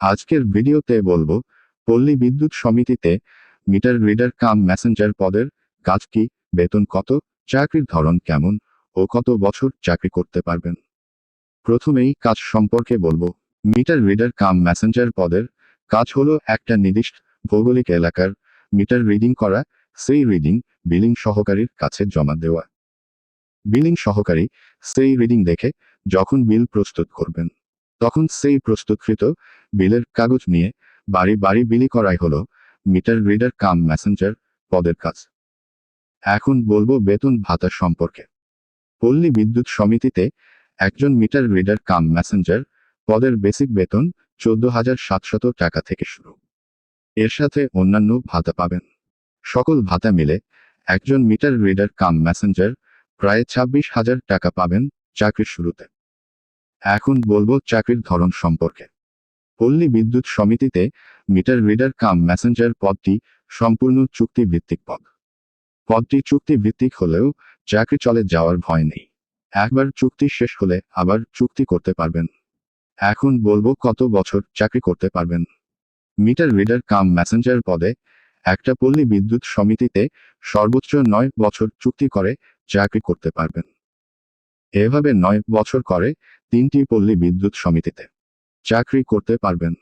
আজকের ভিডিওতে বলব, পল্লী বিদ্যুৎ সমিতিতে মিটার রিডার কাম মেসেঞ্জার পদের কাজ কি, বেতন কত, চাকরির ধরন কেমন ও কত বছর চাকরি করতে পারবেন। প্রথমেই কাজ সম্পর্কে বলব, মিটার রিডার কাম মেসেঞ্জার পদের কাজ হলো একটা নির্দিষ্ট ভৌগোলিক এলাকার মিটার রিডিং করা, সেই রিডিং বিলিং সহকারীর কাছে জমা দেওয়া। বিলিং সহকারী সেই রিডিং দেখে যখন বিল প্রস্তুত করবেন। তখন সেই প্রস্তুতকৃত বিলের কাগজ নিয়ে বাড়ি বাড়ি বিলি করাই হলো মিটার রিডার কাম মেসেঞ্জার পদের কাজ। এখন বলব বেতন ভাতা সম্পর্কে। পল্লী বিদ্যুৎ সমিতিতে একজন মিটার রিডার কাম মেসেঞ্জার পদের বেসিক বেতন চোদ্দ হাজার সাতশত টাকা থেকে শুরু। এর সাথে অন্যান্য ভাতা পাবেন। সকল ভাতা মিলে একজন মিটার রিডার কাম মেসেঞ্জার প্রায় ছাব্বিশ হাজার টাকা পাবেন চাকরির শুরুতে। এখন বলব চাকরির ধরন সম্পর্কে। পল্লী বিদ্যুৎ সমিতিতে মিটার রিডার কাম মেসেঞ্জার পদটি সম্পূর্ণ চুক্তি ভিত্তিক পদ। পদটি চুক্তি ভিত্তিক হলেও চাকরি চলে যাওয়ার ভয় নেই। একবার চুক্তি শেষ হলে আবার চুক্তি করতে পারবেন। এখন বলব কত বছর চাকরি করতে পারবেন। মিটার রিডার কাম মেসেঞ্জার পদে একটা পল্লী বিদ্যুৎ সমিতিতে সর্বোচ্চ নয় বছর চুক্তি করে চাকরি করতে পারবেন। এভাবে নয় বছর করে তিনটি পল্লী বিদ্যুৎ সমিতিতে চাকরি করতে পারবেন।